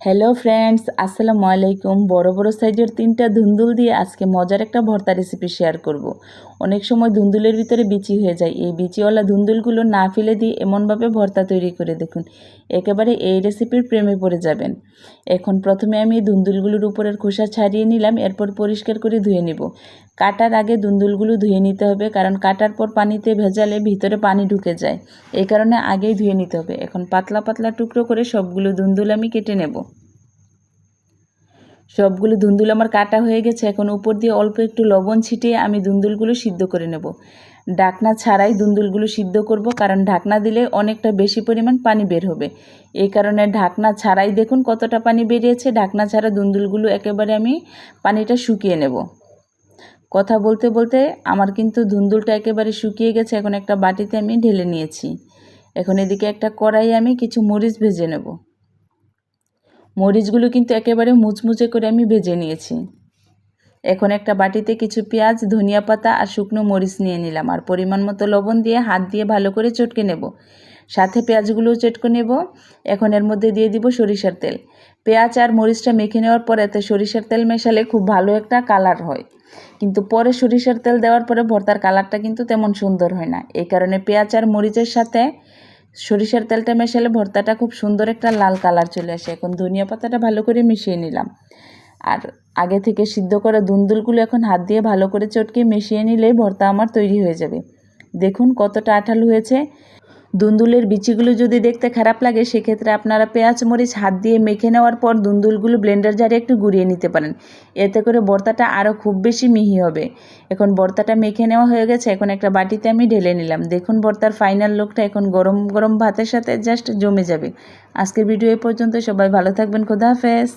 Hello friends আসসালামু আলাইকুম বড় বড় সাইজের তিনটা ধুন্দুল দিয়ে আজকে মজার একটা ভর্তা রেসিপি শেয়ার করব। অনেক সময় ধুন্দুলের ভিতরে বিচি হয়ে যায়। এই বিচিওয়ালা ধুন্দুলগুলো না ফেলে দিয়ে এমনভাবে ভর্তা তৈরি করে দেখুন। একেবারে এই রেসিপির প্রেমে পড়ে যাবেন। এখন প্রথমে আমি ধুন্দুলগুলোর উপরের খোসা ছাড়িয়ে নিলাম। এরপর পরিষ্কার করে ধুয়ে নিব। কাটার আগে ধুন্দুলগুলো ধুয়ে নিতে হবে, কারণ কাটার পর পানিতে ভেজালে ভিতরে পানি ঢুকে যায়। এই কারণে আগেই ধুয়ে নিতে হবে। এখন পাতলা পাতলা টুকরো করে সবগুলো ধুন্দুল আমি কেটে নেব। সবগুলো ধুন্দুল আমার কাটা হয়ে গেছে, এখন উপর দিয়ে অল্প একটু লবণ ছিটিয়ে আমি ধুন্দুলগুলো সিদ্ধ করে নেব। ঢাকনা ছাড়াই ধুন্দুলগুলো সিদ্ধ করব, কারণ ঢাকনা দিলে অনেকটা বেশি পরিমাণ পানি বের হবে। এই কারণে ঢাকনা ছাড়াই দেখুন কতটা পানি বেরিয়েছে, ঢাকনা ছাড়া ধুন্দুলগুলো একেবারে আমি পানিটা শুকিয়ে নেব। কথা বলতে বলতে আমার কিন্তু ধুন্দুলটা একেবারে শুকিয়ে গেছে, এখন একটা বাটিতে আমি ঢেলে নিয়েছি। এখন এদিকে একটা কড়াই আমি কিছু মরিচ ভেজে নেব। মরিচগুলো কিন্তু একেবারে মুচমুচে করে আমি ভেজে নিয়েছি। এখন একটা বাটিতে কিছু পেঁয়াজ, ধনিয়া পাতা আর শুকনো মরিচ নিয়ে নিলাম আর পরিমাণ মতো লবণ দিয়ে হাত দিয়ে ভালো করে চটকে নেব। সাথে পেঁয়াজগুলোও চটকে নেব। এখন এর মধ্যে দিয়ে দিব সরিষার তেল। পেঁয়াজ আর মরিচটা মেখে নেওয়ার পর এতে সরিষার তেল মেশালে খুব ভালো একটা কালার হয়। কিন্তু পরে সরিষার তেল দেওয়ার পরে ভর্তার কালারটা কিন্তু তেমন সুন্দর হয় না। এই কারণে পেঁয়াজ আর মরিচের সাথে সরিষার তেলটা মেশালে ভর্তাটা খুব সুন্দর একটা লাল কালার চলে আসে। এখন ধনিয়া পাতাটা ভালো করে মিশিয়ে নিলাম। আর আগে থেকে সিদ্ধ করা দুন্দুলগুলো এখন হাত দিয়ে ভালো করে চটকে মিশিয়ে নিলেই ভর্তা আমার তৈরি হয়ে যাবে। দেখুন কতটা আঠাল হয়েছে। দুন্দুলের বিচিগুলো যদি দেখতে খারাপ লাগে, সেক্ষেত্রে আপনারা পেঁয়াজ, মরিচ হাত দিয়ে মেখে নেওয়ার পর দুন্দুলগুলো ব্লেন্ডার জারে একটু গুঁড়িয়ে নিতে পারেন। এতে করে বর্তাটা আরও খুব বেশি মিহি হবে। এখন বর্তাটা মেখে নেওয়া হয়ে গেছে, এখন একটা বাটিতে আমি ঢেলে নিলাম। দেখুন বর্তার ফাইনাল লোকটা এখন গরম গরম ভাতের সাথে জাস্ট জমে যাবে। আজকের ভিডিও এই পর্যন্ত সবাই ভালো থাকবেন, খোদা হাফেজ।